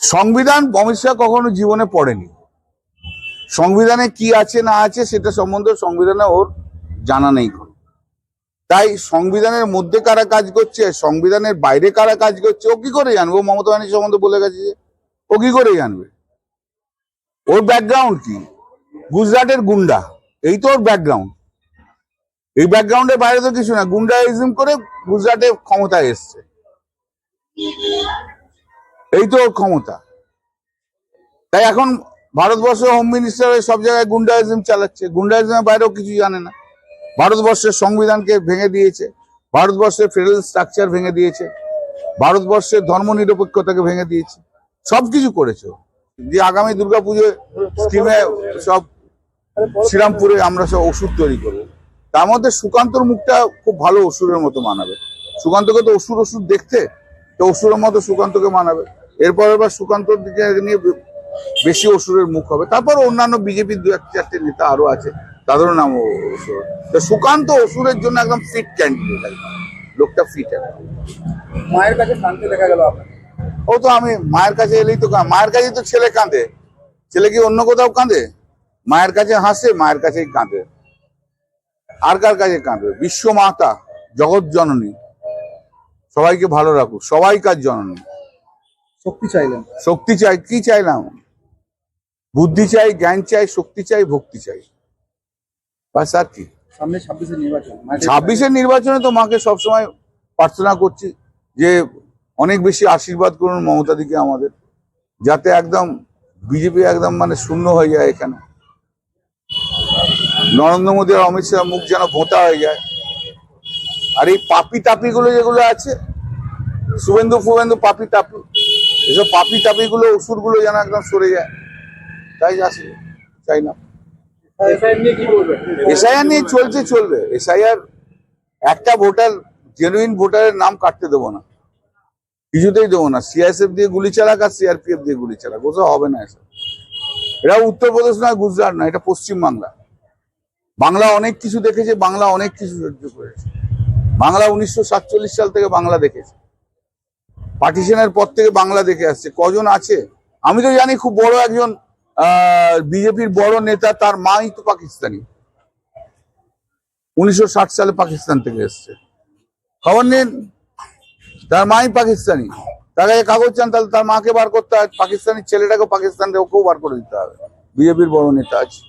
সংবিধান অমিত কখনো জীবনে পড়েনি। সংবিধানে কি আছে না আছে সেটা সম্বন্ধে সংবিধানে ওর জানা নেই। তাই সংবিধানের মধ্যে কারা কাজ করছে, সংবিধানের বাইরে কারা কাজ করছে, ও কি করে জানবে? মমতা ব্যানার্জি সম্বন্ধে বলে গেছে যে, ও কি করে জানবে? ওর ব্যাকগ্রাউন্ড কি? গুজরাটের গুন্ডা, এই তো ওর ব্যাকগ্রাউন্ড এই ব্যাকগ্রাউন্ডের বাইরে তো কিছু না, গুন্ডাইজম করে গুজরাটে ক্ষমতায় এসছে। এই তো ক্ষমতা। তাই এখন ভারতবর্ষ হোম মিনিস্টার সব জায়গায় গুন্ডাইজম চালাচ্ছে। গুন্ডাইজমের বাইরেও কিছু জানে না। ভারতবর্ষের সংবিধানকে ভেঙে দিয়েছে। ভারতবর্ষের ফেডারেল স্ট্রাকচার ভেঙে দিয়েছে। ভারতবর্ষের ধর্মনিরপেক্ষতাকে ভেঙে দিয়েছে। সবকিছু করেছে ও। যে আগামী দুর্গাপুজোয় স্কিমে সব শ্রীরামপুরে আমরা সব ওষুধ তৈরি করব। তার মধ্যে সুকান্তর মুখটা খুব ভালো অসুরের মতো মানাবে। সুকান্তকে তো অসুর ওষুধ দেখতে, তো অসুরের মতো সুকান্তকে মানাবে। এরপর এবার সুকান্তর দিকে নিয়ে বেশি অসুরের মুখ হবে। তারপর অন্যান্য বিজেপির দু এক চারটে নেতা আরও আছে তাদেরও নাম অসুর। সুকান্ত অসুরের জন্য একদম ফিট ক্যান্ডিডেট একদম। লোকটা ফিট একদম। মায়ের কাছে কানতে দেখা গেল ও তো আমি মায়ের কাছে এলেই তো মায়ের কাছেই তো ছেলে কাঁদে। ছেলে কি অন্য কোথাও কাঁদে? মায়ের কাছে হাসে মায়ের কাছেই কাঁদে। আর কার কাছে কাঁদবে? বিশ্ব মাতা জগৎ জননী। সবাইকে ভালো রাখুক। সবাই কার জননী। শক্তি চাইলেন। শক্তি চাই কি চাইলাম? বুদ্ধি চাই জ্ঞান চাই শক্তি চাই ভক্তি চাই। বাস আর কি। সামনে ছাব্বিশে নির্বাচন। ছাব্বিশের নির্বাচনে তো মাকে সবসময় প্রার্থনা করছি যে অনেক বেশি আশীর্বাদ করুন মমতা দিকে আমাদের যাতে একদম বিজেপি একদম মানে শূন্য হয়ে যায় এখানে। নরেন্দ্র মোদী আর অমিত শাহ মুখ যেন ভোঁতা হয়ে যায়। আর এই পাপি টাপি গুলো যেগুলো আছে শুভেন্দু ফুবেন্দু পাপি টাপি এসব পাপি টাপি গুলো ওষুধগুলো যেন একদম সরে যায়। তাই আসে চাই না। এসআইআর নিয়ে চলছে, চলবে। এসআইআর একটা ভোটার জেনুইন ভোটারের নাম কাটতে দেবো না। কিছুতেই দেবো না। সিআইএসএফ দিয়ে গুলি চালাক আর সিআরপিএফ দিয়ে গুলি চালাক। ওসব হবে না এসব। এটা উত্তরপ্রদেশ নয়, গুজরাট নয়, এটা পশ্চিম বাংলা। বাংলা অনেক কিছু দেখেছে, বাংলা অনেক কিছু সহ্য করেছে। বাংলা উনিশশো সাতচল্লিশ সাল থেকে বাংলা দেখেছে। পার্টিশনের পর থেকে বাংলা দেখে আসছে। কজন আছে? আমি তো জানি খুব বড় একজন বিজেপির বড় নেতা, তার মাই তো পাকিস্তানি। উনিশশো ষাট সালে পাকিস্তান থেকে এসছে। খবর নিন, তার মাই পাকিস্তানি। তার কাছে কাগজ চান, তাহলে তার মাকে বার করতে হয়। পাকিস্তানি ছেলেটাকে পাকিস্তান ওকেও বার করে দিতে হবে। বিজেপির বড় নেতা আছে।